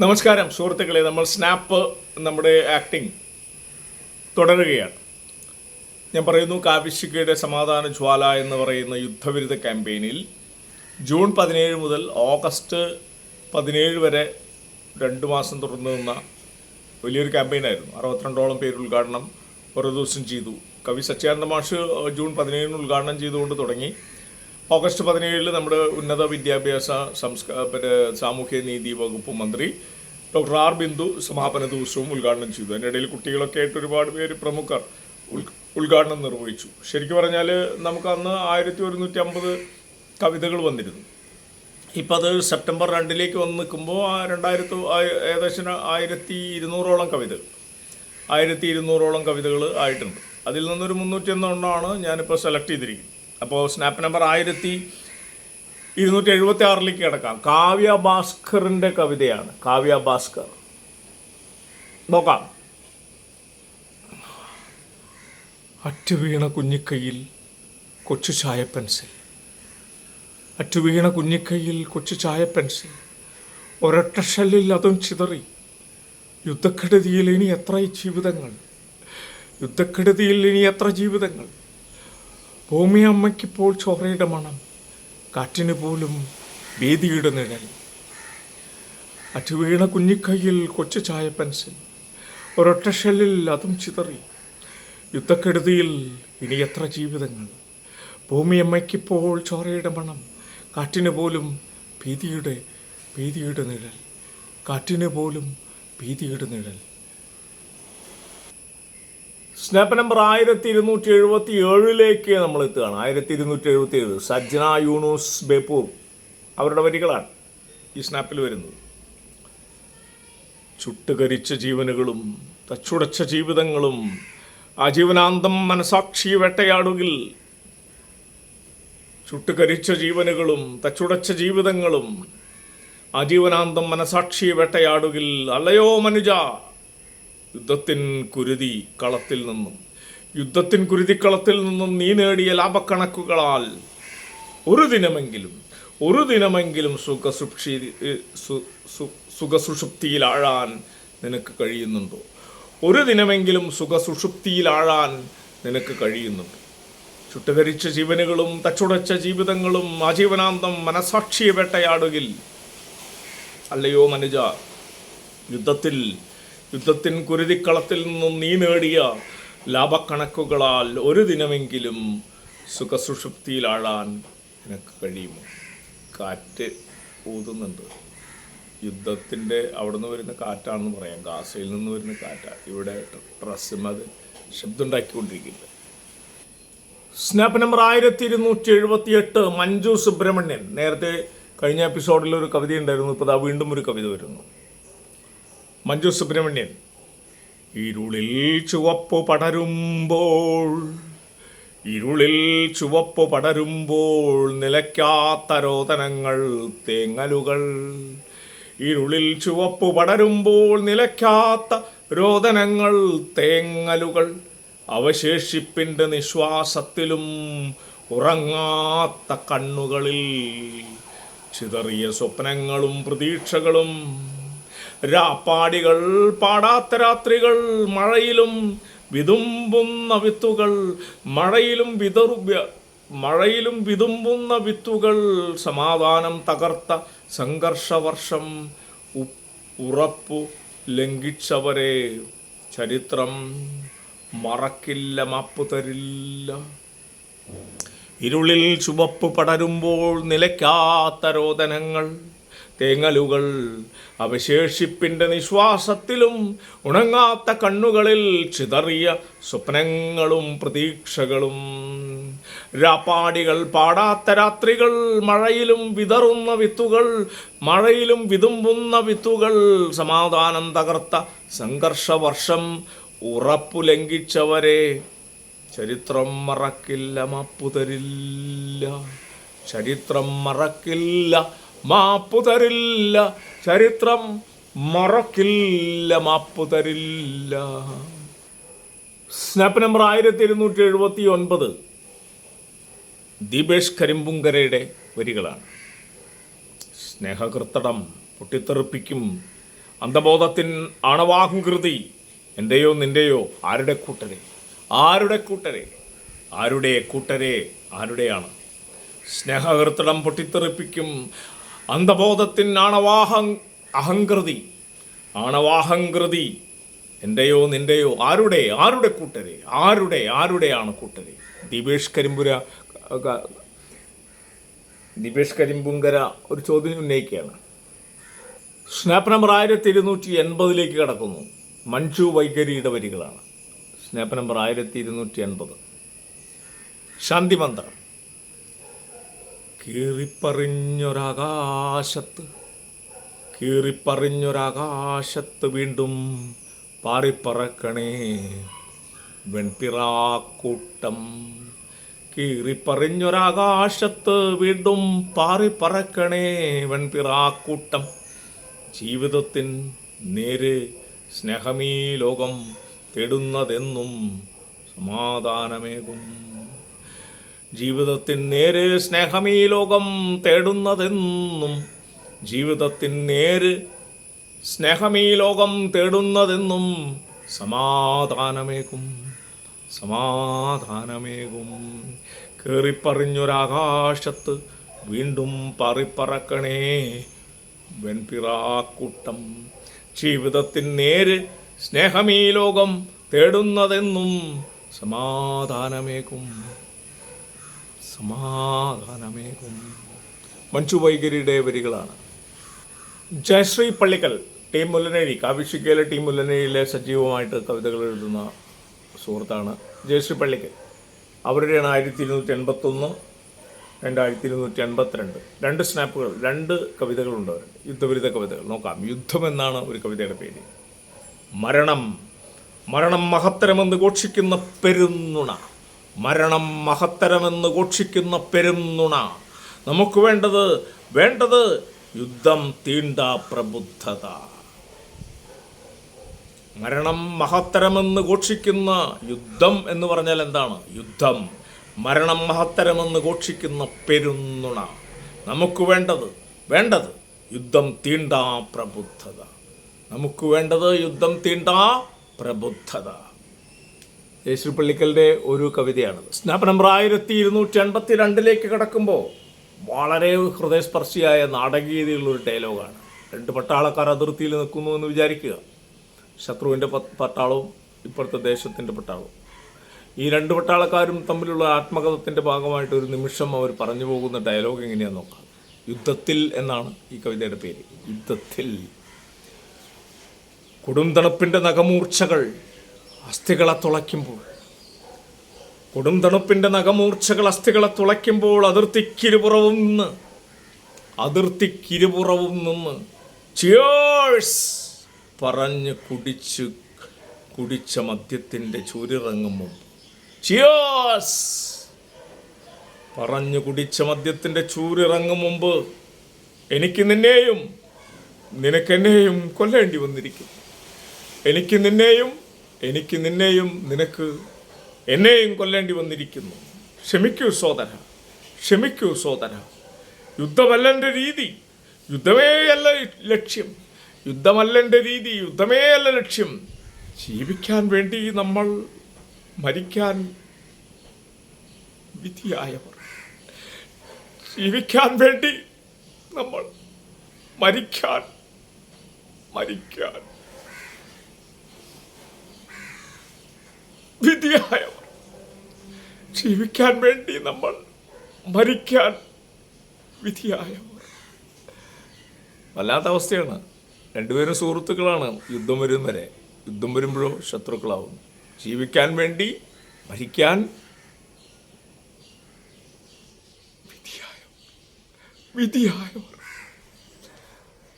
നമസ്കാരം സുഹൃത്തുക്കളെ. നമ്മൾ സ്നാപ്പ് നമ്മുടെ ആക്ടിംഗ് തുടരുകയാണ്. ഞാൻ പറയുന്നു കാവിശിക്കയുടെ സമാധാന ജ്വാല എന്ന് പറയുന്ന യുദ്ധവിരുദ്ധ ക്യാമ്പയിനിൽ ജൂൺ പതിനേഴ് മുതൽ ഓഗസ്റ്റ് പതിനേഴ് വരെ രണ്ട് മാസം തുടർന്നു നിന്ന വലിയൊരു ക്യാമ്പയിനായിരുന്നു. അറുപത്തിരണ്ടോളം പേര് ഉദ്ഘാടനം ഓരോ ദിവസം ചെയ്തു. കവി സച്ചിദാനന്ദ മാഷ് ജൂൺ പതിനേഴിന് ഉദ്ഘാടനം ചെയ്തുകൊണ്ട് തുടങ്ങി. ഓഗസ്റ്റ് പതിനേഴിൽ നമ്മുടെ ഉന്നത വിദ്യാഭ്യാസ സംസ്കാര പിന്നെ സാമൂഹ്യ നീതി വകുപ്പ് മന്ത്രി ഡോക്ടർ ആർ ബിന്ദു സമാപന ദിവസവും ഉദ്ഘാടനം ചെയ്തു. അതിന്റെ ഇടയിൽ കുട്ടികളൊക്കെ ആയിട്ട് ഒരുപാട് പേര് പ്രമുഖർ ഉദ്ഘാടനം നിർവഹിച്ചു. ശരിക്കും പറഞ്ഞാൽ നമുക്ക് അന്ന് ആയിരത്തി ഒരുന്നൂറ്റി അമ്പത് കവിതകൾ വന്നിരുന്നു. ഇപ്പം അത് സെപ്റ്റംബർ രണ്ടിലേക്ക് വന്ന് നിൽക്കുമ്പോൾ ആ രണ്ടായിരത്തി ഏകദേശം ആയിരത്തി ഇരുന്നൂറോളം കവിതകൾ. ആയിരത്തി ഇരുന്നൂറോളം കവിതകൾ ആയിട്ടുണ്ട്. അതിൽ നിന്നൊരു മുന്നൂറ്റി ഒന്നെണ്ണമാണ് ഞാനിപ്പോൾ സെലക്ട് ചെയ്തിരിക്കുന്നത്. അപ്പോൾ സ്നാപ്പ് നമ്പർ ആയിരത്തി ഇരുന്നൂറ്റി എഴുപത്തി ആറിലേക്ക് കിടക്കാം. കാവ്യ ഭാസ്കറിന്റെ കവിതയാണ്. കാവ്യ ഭാസ്കർ. നോക്കാം. അറ്റുവീണ കുഞ്ഞിക്കൈയിൽ കൊച്ചു ചായ പെൻസിൽ. അറ്റുവീണ കുഞ്ഞിക്കൈയിൽ കൊച്ചു ചായ പെൻസിൽ. ഒരൊറ്റ ഷെല്ലിൽ അതും ചിതറി. യുദ്ധക്കെടുതിയിൽ ഇനി എത്ര ജീവിതങ്ങൾ? യുദ്ധക്കെടുതിയിൽ ഇനി എത്ര ജീവിതങ്ങൾ? ഭൂമി അമ്മയ്ക്കിപ്പോൾ ചോറയുടെ മണം കാറ്റിന് പോലും ഭീതിയുടെ നിഴൽ. അറ്റുവീണ കുഞ്ഞിക്കൈയിൽ കൊച്ചു ചായ പെൻസിൽ. ഒരൊറ്റ ഷെല്ലിൽ അതും ചിതറി. യുദ്ധക്കെടുതിയിൽ ഇനി എത്ര ജീവിതങ്ങൾ. ഭൂമിയമ്മയ്ക്കിപ്പോൾ ചോറയുടെ മണം കാറ്റിന് പോലും ഭീതിയുടെ ഭീതിയുടെ നിഴൽ. കാറ്റിന് പോലും ഭീതിയുടെ നിഴൽ. സ്നാപ്പ് നമ്പർ ആയിരത്തി ഇരുന്നൂറ്റി എഴുപത്തി ഏഴിലേക്ക് നമ്മൾ എത്തുകയാണ് ആയിരത്തി ഇരുന്നൂറ്റി എഴുപത്തി ഏഴ് സജ്ജന യൂണൂസ് ബേപ്പൂർ അവരുടെ വരികളാണ് ഈ സ്നാപ്പിൽ വരുന്നത്. ചുട്ടുകരിച്ച ജീവനുകളും തച്ചുടച്ച ജീവിതങ്ങളും ആജീവനാന്തം മനസാക്ഷി വേട്ടയാടുകിൽ ചുട്ടുകരിച്ച ജീവനുകളും തച്ചുടച്ച ജീവിതങ്ങളും ആജീവനാന്തം മനസാക്ഷി വേട്ടയാടുകിൽ അല്ലയോ മനുജ യുദ്ധത്തിൻ കുരുതി കളത്തിൽ നിന്നും. യുദ്ധത്തിൻ കുരുതിക്കളത്തിൽ നിന്നും നീ നേടിയ ലാഭക്കണക്കുകളാൽ ഒരു ദിനമെങ്കിലും ഒരു ദിനമെങ്കിലും സുഖസുക്ഷി സുഖസുഷുപ്തിയിലാഴാൻ നിനക്ക് കഴിയുന്നുണ്ടോ? ഒരു ദിനമെങ്കിലും സുഖസുഷുപ്തിയിലാഴാൻ നിനക്ക് കഴിയുന്നുണ്ടോ? ചുട്ടുകരിച്ച ജീവനുകളും തച്ചുടച്ച ജീവിതങ്ങളും ആജീവനാന്തം മനസാക്ഷിയെ വേട്ടയാടുകിൽ. അല്ലയോ മനുജ യുദ്ധത്തിൽ യുദ്ധത്തിൻ കുരുതിക്കളത്തിൽ നിന്നും നീ നേടിയ ലാഭക്കണക്കുകളാൽ ഒരു ദിനമെങ്കിലും സുഖസുഷുപ്തിയിലാഴാൻ നിനക്ക് കഴിയുമോ? കാറ്റ് ഊതുന്നുണ്ട്. യുദ്ധത്തിന്റെ അവിടെ നിന്ന് വരുന്ന കാറ്റാണെന്ന് പറയാം. ഗാസയിൽ നിന്ന് വരുന്ന കാറ്റാണ് ഇവിടെ ട്രസ്സിമത് ശബ്ദം ഉണ്ടാക്കിക്കൊണ്ടിരിക്കുന്നത് സ്നാപ്പ് നമ്പർ ആയിരത്തി ഇരുന്നൂറ്റി എഴുപത്തി എട്ട് മഞ്ജു സുബ്രഹ്മണ്യൻ. നേരത്തെ കഴിഞ്ഞ എപ്പിസോഡിൽ ഒരു കവിത ഉണ്ടായിരുന്നു ഇപ്പോൾ വീണ്ടും ഒരു കവിത വരുന്നു. മഞ്ജു സുബ്രഹ്മണ്യൻ. ഇരുളിൽ ചുവപ്പ് പടരുമ്പോൾ ഇരുളിൽ ചുവപ്പ് പടരുമ്പോൾ നിലയ്ക്കാത്ത രോദനങ്ങൾ തേങ്ങലുകൾ. ഇരുളിൽ ചുവപ്പ് പടരുമ്പോൾ നിലയ്ക്കാത്ത രോദനങ്ങൾ തേങ്ങലുകൾ. അവശേഷിപ്പിന്റെ നിശ്വാസത്തിലും ഉറങ്ങാത്ത കണ്ണുകളിൽ ചിതറിയ സ്വപ്നങ്ങളും പ്രതീക്ഷകളും രാപ്പാടികൾ പാടാത്ത രാത്രികൾ മഴയിലും വിതുമ്പുന്ന വിത്തുകൾ മഴയിലും വിതറു മഴയിലും വിതുമ്പുന്ന വിത്തുകൾ സമാധാനം തകർത്ത സംഘർഷവർഷം ഉറപ്പു ലംഘിച്ചവരെ ചരിത്രം മറക്കില്ല മാപ്പു തരില്ല. ഇരുളിൽ ചുവപ്പ് പടരുമ്പോൾ നിലയ്ക്കാത്ത രോദനങ്ങൾ തേങ്ങലുകൾ അവശേഷിപ്പിന്റെ നിശ്വാസത്തിലും ഉണങ്ങാത്ത കണ്ണുകളിൽ ചിതറിയ സ്വപ്നങ്ങളും പ്രതീക്ഷകളും. രാപ്പാടികൾ പാടാത്ത രാത്രികൾ മഴയിലും വിതറുന്ന വിത്തുകൾ മഴയിലും വിതുമ്പുന്ന വിത്തുകൾ സമാധാനം തകർത്ത സംഘർഷവർഷം ഉറപ്പു ലംഘിച്ചവരെ ചരിത്രം മറക്കില്ല മാപ്പുതരില്ല ചരിത്രം മറക്കില്ല മാപ്പു തരില്ല ചരിത്രം മറക്കില്ല മാപ്പു തരില്ല സ്നാപ്പ് നമ്പർ ആയിരത്തി ഇരുന്നൂറ്റി എഴുപത്തി ഒൻപത് ദീപേഷ് കരിമ്പുങ്കരയുടെ വരികളാണ്. സ്നേഹകൃത്തടം പൊട്ടിത്തെറിപ്പിക്കും. അന്ധബോധത്തിൻ ആണവാഹൃതി എന്റെയോ നിന്റെയോ ആരുടെ കൂട്ടരെ? ആരുടെ കൂട്ടരെ? ആരുടെ കൂട്ടരെ? ആരുടെയാണ്? സ്നേഹകൃത്തടം പൊട്ടിത്തെറിപ്പിക്കും. അന്തബോധത്തിൻ ആണവാഹ അഹങ്കൃതി ആണവാഹങ്കൃതി എന്റെയോ നിന്റെയോ ആരുടെ ആരുടെ കൂട്ടരെ? ആരുടെ ആരുടെയാണ് കൂട്ടരെ? ദീപേഷ് കരിമ്പുര ദീപേഷ് കരിമ്പുങ്കര ഒരു ചോദ്യം ഉന്നയിക്കുകയാണ്. സ്നാപ്പ് നമ്പർ ആയിരത്തി ഇരുന്നൂറ്റി എൺപതിലേക്ക് കടക്കുന്നു. മഞ്ജു വൈഖരിയുടെ വരികളാണ്. സ്നാപ്പ് നമ്പർ ആയിരത്തി ഇരുന്നൂറ്റി എൺപത് ശാന്തിമന്ത്രം. കീറിപ്പറിഞ്ഞൊരാകാശത്ത് കീറിപ്പറിഞ്ഞൊരാകാശത്ത് വീണ്ടും പാറിപ്പറക്കണേ. വെൺപിറാക്കൂട്ടം കീറിപ്പറിഞ്ഞൊരാകാശത്ത് വീണ്ടും പാറിപ്പറക്കണേ വെൺപിറാക്കൂട്ടം. ജീവിതത്തിൻ നേര് സ്നേഹമീ ലോകം തേടുന്നതെന്നും സമാധാനമേകും. ജീവിതത്തിൻ നേര് സ്നേഹമീ ലോകം തേടുന്നതെന്നും ജീവിതത്തിൻ നേര് സ്നേഹമീ ലോകം തേടുന്നതെന്നും സമാധാനമേകും സമാധാനമേകും. കയറിപ്പറിഞ്ഞൊരാകാശത്ത് വീണ്ടും പറിപ്പറക്കണേ വെൺപിറാക്കൂട്ടം. ജീവിതത്തിൻ നേര് സ്നേഹമീ ലോകം തേടുന്നതെന്നും സമാധാനമേകും. സമാധാനമേകും മഞ്ജു വൈഖരിയുടെ വരികളാണ്. ജയശ്രീ പള്ളിക്കൽ ടീം മുല്ലനേരി കാവിശിക്കയിലെ ടീം മുല്ലനേരിയിലെ സജീവമായിട്ട് കവിതകൾ എഴുതുന്ന സുഹൃത്താണ് ജയശ്രീ പള്ളിക്കൽ. അവരുടെയാണ് ആയിരത്തി ഇരുന്നൂറ്റി എൺപത്തൊന്ന് രണ്ടായിരത്തി ഇരുന്നൂറ്റി എൺപത്തിരണ്ട് രണ്ട് സ്നാപ്പുകൾ രണ്ട് കവിതകളുണ്ട്. യുദ്ധവിരുദ്ധ കവിതകൾ. നോക്കാം. യുദ്ധം എന്നാണ് ഒരു കവിതയുടെ പേര്. മരണം. മരണം മഹത്തരമെന്ന് ഘോഷിക്കുന്ന പെരുന്നുണ. മരണം മഹത്തരമെന്ന് ഘോഷിക്കുന്ന പെരുന്നുണ. നമുക്ക് വേണ്ടത് വേണ്ടത് യുദ്ധം തീണ്ട പ്രബുദ്ധത. മരണം മഹത്തരമെന്ന് ഘോഷിക്കുന്ന യുദ്ധം എന്ന് പറഞ്ഞാൽ എന്താണ്? യുദ്ധം. മരണം മഹത്തരമെന്ന് ഘോഷിക്കുന്ന പെരുന്നുണ. നമുക്ക് വേണ്ടത് വേണ്ടത് യുദ്ധം തീണ്ടാ പ്രബുദ്ധത. നമുക്ക് വേണ്ടത് യുദ്ധം തീണ്ടാ പ്രബുദ്ധത. യേശു പള്ളിക്കലിന്റെ ഒരു കവിതയാണ് സ്നാപ്പ് നമ്പർ ആയിരത്തി ഇരുന്നൂറ്റി എൺപത്തി രണ്ടിലേക്ക് കിടക്കുമ്പോൾ വളരെ ഹൃദയസ്പർശിയായ നാടകീയതയുള്ള ഒരു ഡയലോഗാണ്. രണ്ട് പട്ടാളക്കാർ അതിർത്തിയിൽ നിൽക്കുന്നു എന്ന് വിചാരിക്കുക. ശത്രുവിന്റെ പട്ടാളവും ഇപ്പോഴത്തെ ദേശത്തിന്റെ പട്ടാളവും. ഈ രണ്ട് പട്ടാളക്കാരും തമ്മിലുള്ള ആത്മകഥത്തിന്റെ ഭാഗമായിട്ട് ഒരു നിമിഷം അവർ പറഞ്ഞു പോകുന്ന ഡയലോഗ് എങ്ങനെയാണെന്ന് നോക്കാം. യുദ്ധത്തിൽ എന്നാണ് ഈ കവിതയുടെ പേര്. യുദ്ധത്തിൽ കൊടുംതണുപ്പിന്റെ നഖമൂർച്ചകൾ അസ്ഥികളെ തുളയ്ക്കുമ്പോൾ. കൊടും തണുപ്പിന്റെ നഖമൂർച്ചകൾ അസ്ഥികളെ തുളയ്ക്കുമ്പോൾ അതിർത്തിക്കിരുപുറവും നിന്ന് അതിർത്തിക്കിരുപുറവും നിന്ന്. ചിയേഴ്സ് പറഞ്ഞ് കുടിച്ച് കുടിച്ച മദ്യത്തിന്റെ ചൂരിറങ്ങുമ്പോൾ. ചിയേഴ്സ് പറഞ്ഞു കുടിച്ച മദ്യത്തിന്റെ ചൂരിറങ്ങും മുമ്പ് എനിക്ക് നിന്നെയും നിനക്കെന്നെയും കൊല്ലേണ്ടി വന്നിരിക്കും എനിക്ക് നിന്നെയും എനിക്ക് നിന്നെയും നിനക്ക് എന്നെയും കൊല്ലേണ്ടി വന്നിരിക്കുന്നു. ക്ഷമിക്കൂ സോദര ക്ഷമിക്കൂ സോദര. യുദ്ധമല്ലെന്റെ രീതി യുദ്ധമേ അല്ല ലക്ഷ്യം. യുദ്ധമല്ലെന്റെ രീതി യുദ്ധമേ അല്ല ലക്ഷ്യം. ജീവിക്കാൻ വേണ്ടി നമ്മൾ മരിക്കാൻ വിധിയായവർ. ജീവിക്കാൻ വേണ്ടി നമ്മൾ മരിക്കാൻ മരിക്കാൻ വിധിയായവർ. ജീവിക്കാൻ വേണ്ടി നമ്മൾ മരിക്കാൻ വിധിയായവർ. വല്ലാത്ത അവസ്ഥയാണ്. രണ്ടുപേരും സുഹൃത്തുക്കളാണ്. യുദ്ധം വരും വരെ. യുദ്ധം വരുമ്പോഴോ ശത്രുക്കളാവും ജീവിക്കാൻ വേണ്ടി മരിക്കാൻ വിധിയായവർ.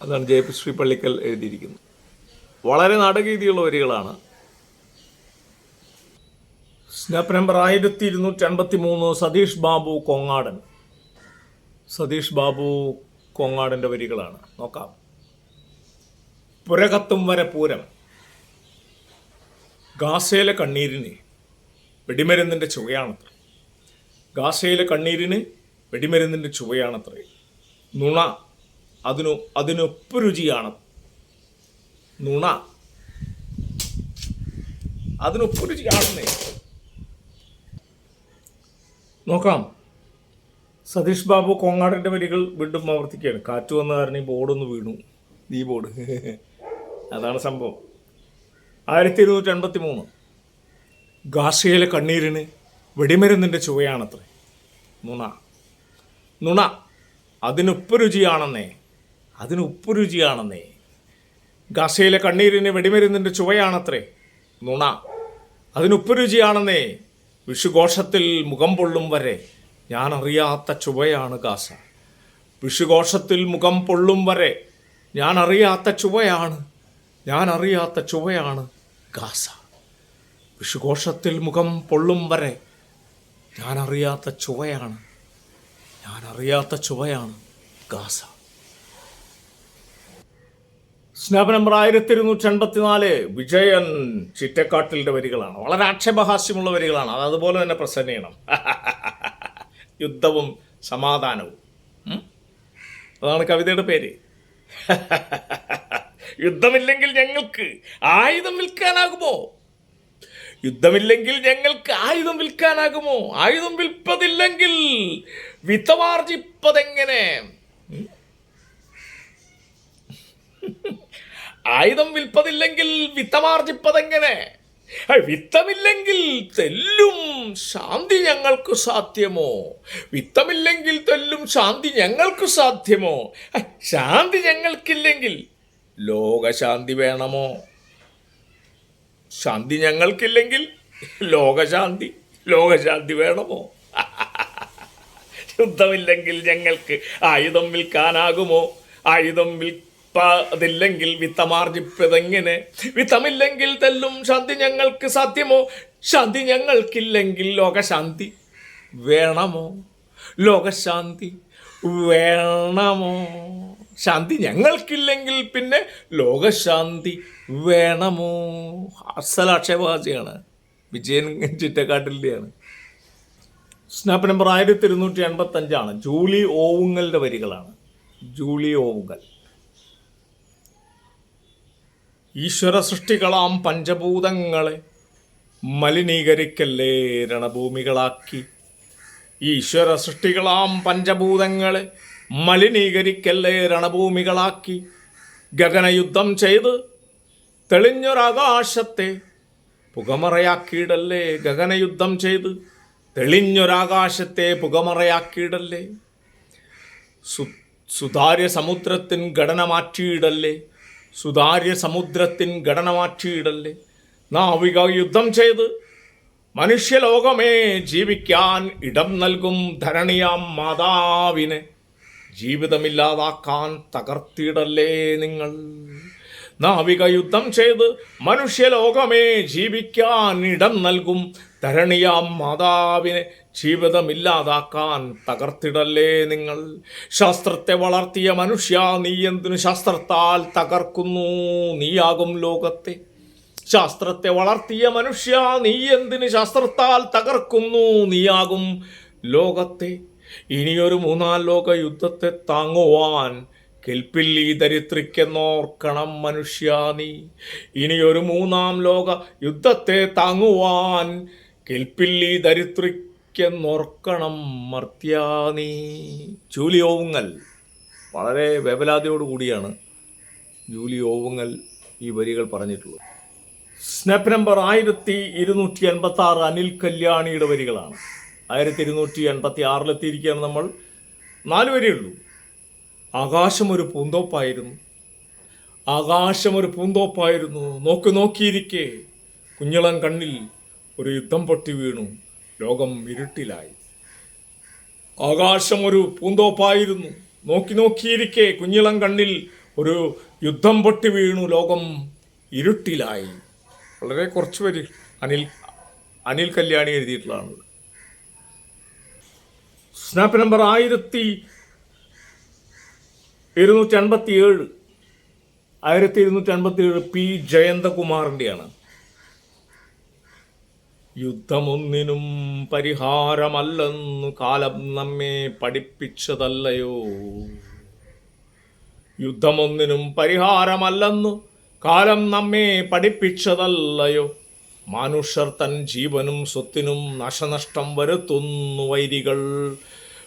അതാണ് ജയശ്രീ പള്ളിക്കൽ എഴുതിയിരിക്കുന്നത്. വളരെ നാടകീതിയുള്ള വരികളാണ് സ്നാപ്പ് നമ്പർ ആയിരത്തി ഇരുന്നൂറ്റി അൻപത്തി മൂന്ന് സതീഷ് ബാബു കൊങ്ങാടൻ. സതീഷ് ബാബു കൊങ്ങാടന്റെ വരികളാണ്. നോക്കാം. പുരകത്തും വരെ പൂരം. ഗാസയിലെ കണ്ണീരിന് വെടിമരുന്നിന്റെ ചുവയാണത്രേ. ഗാസയിലെ കണ്ണീരിന് വെടിമരുന്നിന്റെ ചുവയാണത്രേ. നുണ അതിനു അതിനൊപ്പ് രുചിയാണ്. നുണ അതിനൊപ്പൊരു കാണുന്നേ നോക്കാം. സതീഷ് ബാബു കോങ്ങാടിന്റെ വരികൾ വീണ്ടും ആവർത്തിക്കുകയാണ്. കാറ്റ് വന്ന കാരണം ഈ ബോർഡൊന്ന് വീണു. ഈ ബോർഡ് അതാണ് സംഭവം. ആയിരത്തി ഇരുന്നൂറ്റി എൺപത്തി മൂന്ന് ഗാസയിലെ കണ്ണീരിന് വെടിമരുന്നിന്റെ ചുവയാണത്രേ. നുണ. നുണ. അതിനുപ്പ് രുചിയാണെന്നേ. അതിനുപ്പ് രുചിയാണെന്നേ. ഗാസയിലെ കണ്ണീരിന് വെടിമരുന്നിന്റെ ചുവയാണത്രേ. നുണ. അതിനുപ്പ് രുചിയാണെന്നേ. വിഷുഘോഷത്തിൽ മുഖം പൊള്ളും വരെ ഞാൻ അറിയാത്ത ചുവയാണ് കാസ. വിഷുഘോഷത്തിൽ മുഖം പൊള്ളും വരെ ഞാൻ അറിയാത്ത ചുവയാണ് ഞാൻ അറിയാത്ത ചുവയാണ് ഗാസ വിഷുഘോഷത്തിൽ മുഖം പൊള്ളും വരെ ഞാൻ അറിയാത്ത ചുവയാണ് ഞാൻ അറിയാത്ത ചുവയാണ് ഗാസ സ്നാപ് നമ്പർ ആയിരത്തി ഇരുന്നൂറ്റി എൺപത്തിനാല് വിജയൻ ചിറ്റക്കാട്ടിലിന്റെ വരികളാണ്. വളരെ ആക്ഷേപഹാസ്യമുള്ള വരികളാണ്. അത് അതുപോലെ തന്നെ പ്രസന്റ് ചെയ്യണം. യുദ്ധവും സമാധാനവും. അതാണ് കവിതയുടെ പേര്. യുദ്ധമില്ലെങ്കിൽ ഞങ്ങൾക്ക് ആയുധം വിൽക്കാനാകുമോ? യുദ്ധമില്ലെങ്കിൽ ഞങ്ങൾക്ക് ആയുധം വിൽക്കാനാകുമോ? ആയുധം വിൽപ്പതില്ലെങ്കിൽ വിത്തമാർജിപ്പതെങ്ങനെ ആയുധം വിൽപ്പതില്ലെങ്കിൽ വിത്തമാർജിപ്പതെങ്ങനെ? വിത്തമില്ലെങ്കിൽ തെല്ലും ശാന്തി ഞങ്ങൾക്ക് സാധ്യമോ? വിത്തമില്ലെങ്കിൽ തെല്ലും ശാന്തി ഞങ്ങൾക്ക് സാധ്യമോ? ശാന്തി ഞങ്ങൾക്കില്ലെങ്കിൽ ലോകശാന്തി വേണമോ? ശാന്തി ഞങ്ങൾക്കില്ലെങ്കിൽ ലോകശാന്തി ലോകശാന്തി വേണമോ? യുദ്ധമില്ലെങ്കിൽ ഞങ്ങൾക്ക് ആയുധം വിൽക്കാനാകുമോ? ആയുധം വിൽപ്പതില്ലെങ്കിൽ വിത്തമാർജിപ്പതെങ്ങനെ? വിത്തമില്ലെങ്കിൽ തെല്ലും ശാന്തി ഞങ്ങൾക്ക് സാധ്യമോ? ശാന്തി ഞങ്ങൾക്കില്ലെങ്കിൽ ലോകശാന്തി വേണമോ? ലോകശാന്തി വേണമോ? ശാന്തി ഞങ്ങൾക്കില്ലെങ്കിൽ പിന്നെ ലോകശാന്തി വേണമോ? അസലാക്ഷേപവാസിയാണ് വിജയൻ ചിറ്റക്കാട്ടിന്റെയാണ് സ്നാപ്പ് നമ്പർ ആയിരത്തി ഇരുന്നൂറ്റി എൺപത്തഞ്ചാണ് ജൂലി ഓവുങ്ങലിന്റെ വരികളാണ്. ജൂലി ഓവുങ്ങൽ. ഈശ്വര സൃഷ്ടികളാം പഞ്ചഭൂതങ്ങളെ മലിനീകരിക്കല്ലേ രണഭൂമികളാക്കി. ഈശ്വര സൃഷ്ടികളാം പഞ്ചഭൂതങ്ങളെ മലിനീകരിക്കല്ലേ രണഭൂമികളാക്കി. ഗഗനയുദ്ധം ചെയ്ത് തെളിഞ്ഞൊരാകാശത്തെ പുകമറയാക്കിയിടല്ലേ ഗഗനയുദ്ധം ചെയ്ത്. തെളിഞ്ഞൊരാകാശത്തെ പുകമറയാക്കിയിടല്ലേ. സു സുതാര്യ സമുദ്രത്തിൻ ഘടന മാറ്റിയിടല്ലേ സുതാര്യ സമുദ്രത്തിൻ ഘടന മാറ്റിയിടല്ലേ നാവിക യുദ്ധം ചെയ്ത് മനുഷ്യലോകമേ ജീവിക്കാൻ ഇടം നൽകും ധരണിയാം മാതാവിനെ. ജീവിതമില്ലാതാക്കാൻ തകർത്തിടല്ലേ നിങ്ങൾ? നാവിക യുദ്ധം ചെയ്ത് മനുഷ്യലോകമേ ജീവിക്കാൻ ഇടം നൽകും ധരണിയാം മാതാവിനെ. ജീവിതമില്ലാതാക്കാൻ തകർത്തിടല്ലേ നിങ്ങൾ? ശാസ്ത്രത്തെ വളർത്തിയ മനുഷ്യ നീ എന്തിനു ശാസ്ത്രത്താൽ തകർക്കുന്നു? നീയാകും ലോകത്തെ. ശാസ്ത്രത്തെ വളർത്തിയ മനുഷ്യ നീ എന്തിന് ശാസ്ത്രത്താൽ തകർക്കുന്നു? നീയാകും ലോകത്തെ. ഇനിയൊരു മൂന്നാം ലോക യുദ്ധത്തെ താങ്ങുവാൻ കെൽപ്പില്ലി ദരിദ്രിക്കെന്നോർക്കണം മനുഷ്യ നീ. ഇനിയൊരു മൂന്നാം ലോക യുദ്ധത്തെ താങ്ങുവാൻ കെൽപ്പില്ലി ദരിദ്രിക്കെന്നോർക്കണം മർത്യാ നീ. ജൂലി ഓവുങ്ങൽ. വളരെ വേവലാതിയോടുകൂടിയാണ് ജൂലി ഓവുങ്ങൽ ഈ വരികൾ പറഞ്ഞിട്ടുള്ളത്. സ്നാപ്പ് നമ്പർ ആയിരത്തി ഇരുന്നൂറ്റി എൺപത്തി ആറ് അനിൽ കല്യാണിയുടെ വരികളാണ്. ആയിരത്തി ഇരുന്നൂറ്റി എൺപത്തി ആറിലെത്തിയിരിക്കുകയാണ് നമ്മൾ. നാല് വരിയുള്ളൂ ആകാശം ഒരു പൂന്തോപ്പായിരുന്നു. ആകാശം ഒരു പൂന്തോപ്പായിരുന്നു. നോക്കി നോക്കിയിരിക്കെ. കുഞ്ഞിളം കണ്ണിൽ ഒരു യുദ്ധം പൊട്ടി വീണു. ലോകം ഇരുട്ടിലായി. ആകാശം ഒരു പൂന്തോപ്പായിരുന്നു. നോക്കി നോക്കിയിരിക്കെ കുഞ്ഞിളം കണ്ണിൽ ഒരു യുദ്ധം പൊട്ടി വീണു. ലോകം ഇരുട്ടിലായി. വളരെ കുറച്ച് പേര് അനിൽ അനിൽ കല്യാണി എഴുതിയിട്ടുള്ളതാണ്. സ്നാപ്പ് നമ്പർ ആയിരത്തി ഇരുന്നൂറ്റി അൻപത്തി ഏഴ് ആയിരത്തി ഇരുന്നൂറ്റി അൻപത്തി ഏഴ് പി ജയന്തകുമാറിന്റെയാണ് യുദ്ധമൊന്നിനും പരിഹാരമല്ലെന്നു കാലം നമ്മെ പഠിപ്പിച്ചതല്ലയോ? യുദ്ധമൊന്നിനും പരിഹാരമല്ലെന്നു കാലം നമ്മെ പഠിപ്പിച്ചതല്ലയോ? മനുഷ്യർ തൻ ജീവനും സ്വത്തിനും നശനഷ്ടം വരുത്തുന്നു വൈരികൾ.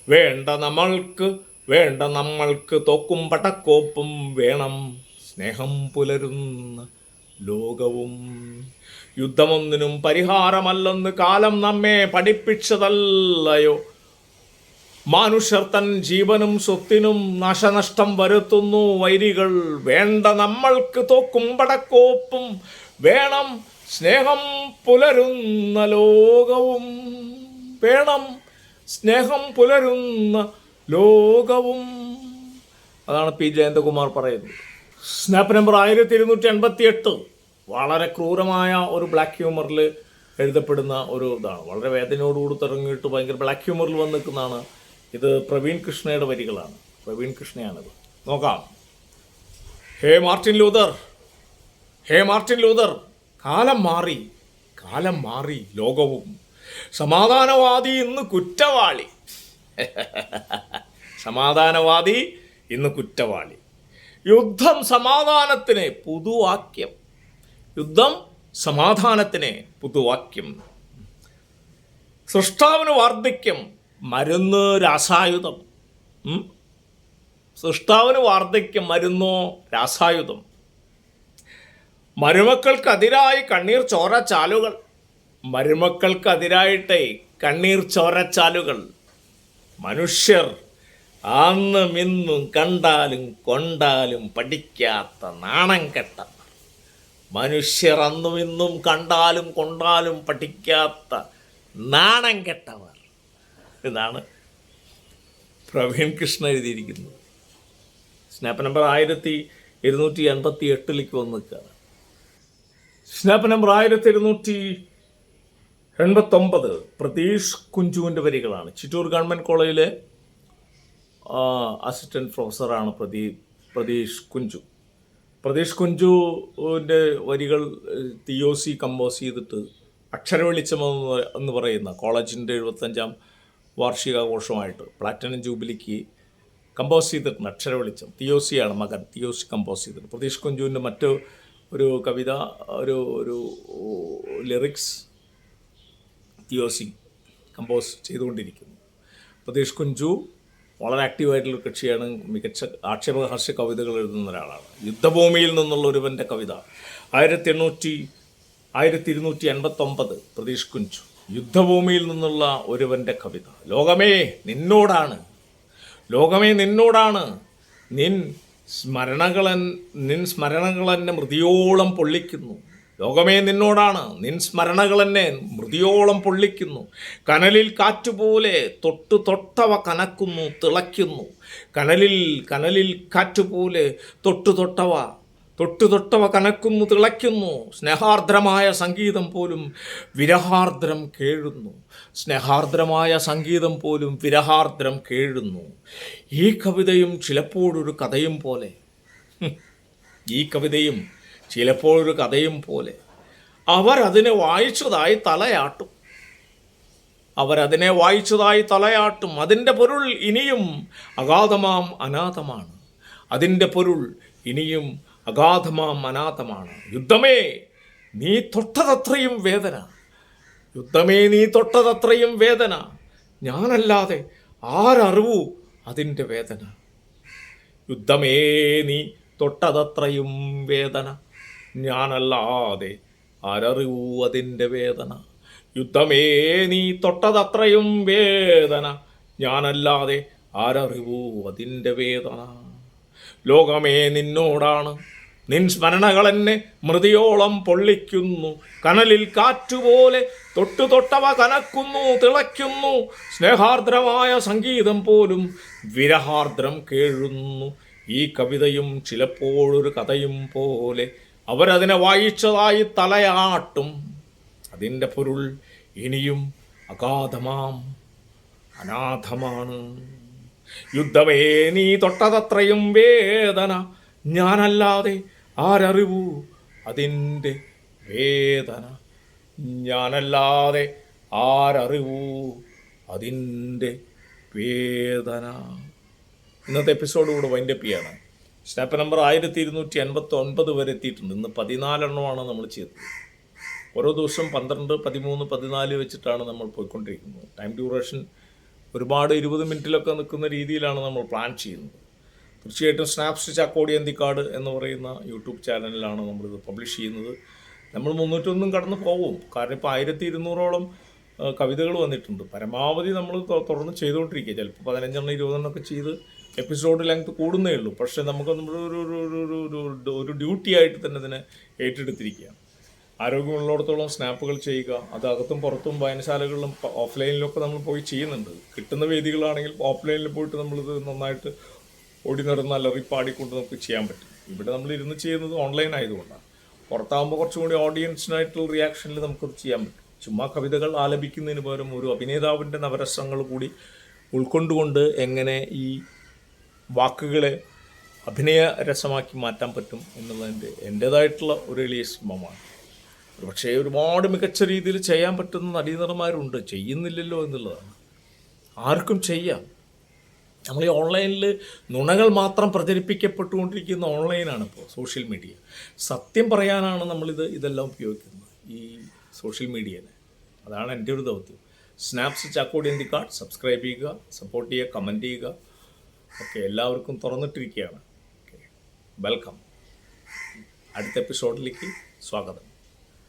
വേണ്ട നമ്മൾക്ക് വേണ്ട നമ്മൾക്ക് തോക്കും പടക്കോപ്പും വേണം സ്നേഹം പുലരുന്ന ലോകവും. യുദ്ധമൊന്നിനും പരിഹാരമല്ലെന്ന് കാലം നമ്മെ പഠിപ്പിച്ചതല്ലയോ? മനുഷ്യർ തൻ ജീവനും സ്വത്തിനും നാശനഷ്ടം വരുത്തുന്നു. വൈരികൾ വേണ്ട നമ്മൾക്ക് തോക്കും പടക്കോപ്പും. വേണം സ്നേഹം പുലരുന്ന ലോകവും. വേണം സ്നേഹം പുലരുന്ന ലോകവും. അതാണ് പി ജയന്തകുമാർ പറയുന്നത്. സ്നാപ്പ് നമ്പർ ആയിരത്തി ഇരുന്നൂറ്റി എൺപത്തി എട്ട് വളരെ ക്രൂരമായ ഒരു ബ്ലാക്ക് ഹ്യൂമറിൽ എഴുതപ്പെടുന്ന ഒരു ഇതാണ്. വളരെ വേദനയോടുകൂടി തുടങ്ങിയിട്ട് ഭയങ്കര ബ്ലാക്ക് ഹ്യൂമറിൽ വന്ന് നിൽക്കുന്നതാണ്. ഇത് പ്രവീൺ കൃഷ്ണയുടെ വരികളാണ്. പ്രവീൺ കൃഷ്ണയാണിത്. നോക്കാം. Hey Martin Luther. Hey Martin Luther. കാലം മാറി കാലം മാറി ലോകവും. സമാധാനവാദി ഇന്ന് കുറ്റവാളി. സമാധാനവാദി ഇന്ന് കുറ്റവാളി. യുദ്ധം സമാധാനത്തിന് പുതുവാക്യം. യുദ്ധം സമാധാനത്തിന് പുതുവാക്യം സൃഷ്ടാവിന് വാർദ്ധക്യം മരുന്ന് രാസായുധം? സൃഷ്ടാവിന് വാർദ്ധക്യം മരുന്നോ രാസായുധം. മരുമക്കൾക്കെതിരായി കണ്ണീർ ചോരച്ചാലുകൾ. മരുമക്കൾക്കെതിരായിട്ട് കണ്ണീർ ചോരച്ചാലുകൾ. മനുഷ്യർ അന്നും ഇന്നും കണ്ടാലും കൊണ്ടാലും പഠിക്കാത്ത നാണം കെട്ട മനുഷ്യർ അന്നും ഇന്നും കണ്ടാലും കൊണ്ടാലും പഠിക്കാത്ത നാണം കെട്ടവർ. ഇതാണ് പ്രവീൺ കൃഷ്ണ എഴുതിയിരിക്കുന്നത്. സ്നാപ്പ് നമ്പർ ആയിരത്തി ഇരുന്നൂറ്റി എൺപത്തി എട്ടിലേക്ക് വന്ന് നിൽക്കുകയാണ്. സ്നാപ്പ് നമ്പർ ആയിരത്തി ഇരുന്നൂറ്റി എൺപത്തൊമ്പത് പ്രതീഷ് കുഞ്ചുവിന്റെ വരികളാണ്. ചിറ്റൂർ ഗവൺമെന്റ് കോളേജിലെ അസിസ്റ്റന്റ് പ്രൊഫസറാണ് പ്രതീ പ്രതീഷ് കുഞ്ചു. പ്രതീഷ് കുഞ്ചുവിന്റെ വരികൾ തിയോസി കമ്പോസ് ചെയ്തിട്ട് അക്ഷരവെളിച്ചം എന്ന് പറയുന്ന കോളേജിന്റെ എഴുപത്തഞ്ചാം വാർഷികാഘോഷമായിട്ട് പ്ലാറ്റിനം ജൂബിലിക്ക് കമ്പോസ് ചെയ്തിട്ടുണ്ട് അക്ഷരവെളിച്ചം തിയോസിയാണ് മകൻ. തിയോസി കമ്പോസ് ചെയ്തിട്ടുണ്ട് പ്രതീഷ് കുഞ്ചുവിന്റെ മറ്റു ഒരു കവിത ഒരു ഒരു ലിറിക്സ് തിയോസി കമ്പോസ് ചെയ്തുകൊണ്ടിരിക്കുന്നു. പ്രതീഷ് കുഞ്ചു വളരെ ആക്റ്റീവായിട്ടുള്ള കക്ഷിയാണ്. മികച്ച ആക്ഷേപഹാസ്യ കവിതകൾ എഴുതുന്ന ഒരാളാണ്. യുദ്ധഭൂമിയിൽ നിന്നുള്ള ഒരുവന്റെ കവിത. ആയിരത്തി എണ്ണൂറ്റി ആയിരത്തി ഇരുന്നൂറ്റി എൺപത്തൊമ്പത് പ്രതീഷ് കുഞ്ചു. യുദ്ധഭൂമിയിൽ നിന്നുള്ള ഒരുവന്റെ കവിത. ലോകമേ നിന്നോടാണ്. ലോകമേ നിന്നോടാണ്. നിൻ സ്മരണകളൻ നിൻ സ്മരണകളെന്നെ മൃതിയോളം പൊള്ളിക്കുന്നു. ലോകമേ നിന്നോടാണ്. നിൻ സ്മരണകൾ എന്നെ മൃതിയോളം പൊള്ളിക്കുന്നു. കനലിൽ കാറ്റുപോലെ തൊട്ട് തൊട്ടവ കനക്കുന്നു തിളയ്ക്കുന്നു. കനലിൽ കനലിൽ കാറ്റുപോലെ തൊട്ട് തൊട്ടവ തൊട്ടു തൊട്ടവ കനക്കുന്നു തിളയ്ക്കുന്നു. സ്നേഹാർദ്രമായ സംഗീതം പോലും വിരഹാർദ്രം കേഴുന്നു. സ്നേഹാർദ്രമായ സംഗീതം പോലും വിരഹാർദ്രം കേഴുന്നു. ഈ കവിതയും ചിലപ്പോഴൊരു കഥയും പോലെ. ഈ കവിതയും ചിലപ്പോഴൊരു കഥയും പോലെ. അവരതിനെ വായിച്ചതായി തലയാട്ടും. അവരതിനെ വായിച്ചതായി തലയാട്ടും. അതിന്റെ പൊരുൾ ഇനിയും അഗാധമാം അനാഥമാണ്. അതിന്റെ പൊരുൾ ഇനിയും അഗാധമാം അനാഥമാണ്. യുദ്ധമേ നീ തൊട്ടതത്രയും വേദന. യുദ്ധമേ നീ തൊട്ടതത്രയും വേദന. ഞാനല്ലാതെ ആരറിവു അതിന്റെ വേദന? യുദ്ധമേ നീ തൊട്ടതത്രയും വേദന. ഞാനല്ലാതെ ആരറിവൂ അതിന്റെ വേദന. യുദ്ധമേ നീ തൊട്ടതത്രയും വേദന. ഞാനല്ലാതെ ആരറിവൂ അതിന്റെ വേദന. ലോകമേ നിന്നോടാണ്. നിൻ സ്മരണകൾ എന്നെ മൃതിയോളം പൊള്ളിക്കുന്നു. കനലിൽ കാറ്റുപോലെ തൊട്ടു തൊട്ടവ കനക്കുന്നു തിളയ്ക്കുന്നു. സ്നേഹാർദ്രമായ സംഗീതം പോലും വിരഹാർദ്രം കേഴുന്നു. ഈ കവിതയും ചിലപ്പോഴൊരു കഥയും പോലെ അവരതിനെ വായിച്ചതായി തലയാട്ടും. അതിന്റെ പൊരുൾ ഇനിയും അഗാധമാം. അനാഥമാണ്. യുദ്ധമേ നീ തൊട്ടതത്രയും വേദന. ഞാനല്ലാതെ ആരറിവു അതിന്റെ വേദന. ഞാനല്ലാതെ ആരറിവു അതിന്റെ വേദന. ഇന്നത്തെ എപ്പിസോഡ് കൂടെ വൈൻഡപ്പ് ചെയ്യാണ്. സ്നാപ്പ് നമ്പർ ആയിരത്തി ഇരുന്നൂറ്റി എൺപത്തി ഒൻപത് വരെ എത്തിയിട്ടുണ്ട്. ഇന്ന് പതിനാലെണ്ണമാണ് നമ്മൾ ചെയ്തത്. ഓരോ ദിവസം പന്ത്രണ്ട് പതിമൂന്ന് പതിനാല് വെച്ചിട്ടാണ് നമ്മൾ പോയിക്കൊണ്ടിരിക്കുന്നത്. ടൈം ഡ്യൂറേഷൻ ഒരുപാട് ഇരുപത് മിനിറ്റിലൊക്കെ നിൽക്കുന്ന രീതിയിലാണ് നമ്മൾ പ്ലാൻ ചെയ്യുന്നത്. തീർച്ചയായിട്ടും സ്നാപ്സ് കാർഡ് എന്ന് പറയുന്ന യൂട്യൂബ് ചാനലിലാണ് നമ്മളിത് പബ്ലിഷ് ചെയ്യുന്നത്. നമ്മൾ മുന്നൂറ്റൊന്നും കടന്ന് പോകും. കാരണം ഇപ്പോൾ ആയിരത്തി ഇരുന്നൂറോളം കവിതകൾ വന്നിട്ടുണ്ട്. പരമാവധി നമ്മൾ തുടർന്ന് ചെയ്തുകൊണ്ടിരിക്കുക ചിലപ്പോൾ പതിനഞ്ചെണ്ണം ഇരുപതെണ്ണമൊക്കെ ചെയ്ത് എപ്പിസോഡ് ലെങ്ത് കൂടുന്നേ ഉള്ളൂ. പക്ഷേ നമുക്ക് നമ്മൾ ഒരു ഒരു ഒരു ഒരു ഒരു ഡ്യൂട്ടി ആയിട്ട് തന്നെ ഇതിനെ ഏറ്റെടുത്തിരിക്കുകയാണ് ആരോഗ്യമുള്ളിടത്തോളം സ്നാപ്പുകൾ ചെയ്യുക അത് അകത്തും പുറത്തും വായനശാലകളിലും ഓഫ്ലൈനിലൊക്കെ നമ്മൾ പോയി ചെയ്യുന്നുണ്ട്. കിട്ടുന്ന വേദികളാണെങ്കിൽ ഓഫ്ലൈനിൽ പോയിട്ട് നമ്മളിത് നന്നായിട്ട് ഓടി നടന്ന് അലറി പാടിക്കൊണ്ട് നമുക്ക് ചെയ്യാൻ പറ്റും. ഇവിടെ നമ്മൾ ഇരുന്ന് ചെയ്യുന്നത് ഓൺലൈൻ ആയതുകൊണ്ടാണ്. പുറത്താകുമ്പോൾ കുറച്ചും കൂടി ഓഡിയൻസിനായിട്ടുള്ള റിയാക്ഷനിൽ നമുക്കത് ചെയ്യാൻ പറ്റും. ചുമ്മാ കവിതകൾ ആലപിക്കുന്നതിന് പകരം ഒരു അഭിനേതാവിന്റെ നവരസങ്ങൾ കൂടി ഉൾക്കൊണ്ടുകൊണ്ട് എങ്ങനെ ഈ വാക്കുകളെ അഭിനയ രസമാക്കി മാറ്റാൻ പറ്റും എന്നുള്ളതിന്റെ എന്റേതായിട്ടുള്ള ഒരു എളിയ ശ്രമമാണ് പക്ഷേ ഒരുപാട് മികച്ച രീതിയിൽ ചെയ്യാൻ പറ്റുന്ന നടീനടന്മാരുണ്ട്. ചെയ്യുന്നില്ലല്ലോ എന്നുള്ളതാണ്. ആർക്കും ചെയ്യാം. നമ്മൾ ഈ ഓൺലൈനിൽ നുണകൾ മാത്രം പ്രചരിപ്പിക്കപ്പെട്ടുകൊണ്ടിരിക്കുന്ന ഓൺലൈനാണ് ഇപ്പോൾ സോഷ്യൽ മീഡിയ. സത്യം പറയാനാണ് നമ്മളിത് ഇതെല്ലാം ഉപയോഗിക്കുന്നത് ഈ സോഷ്യൽ മീഡിയനെ. അതാണ് എന്റെ ഒരു ദൗത്യം. സ്നാപ്സ് ചാക്കോടി ദി കാർഡ് സബ്സ്ക്രൈബ് ചെയ്യുക സപ്പോർട്ട് ചെയ്യുക കമന്റ് ചെയ്യുക. ഓക്കെ എല്ലാവർക്കും തുറന്നിട്ടിരിക്കുകയാണ്. വെൽക്കം അടുത്ത എപ്പിസോഡിലേക്ക് സ്വാഗതം.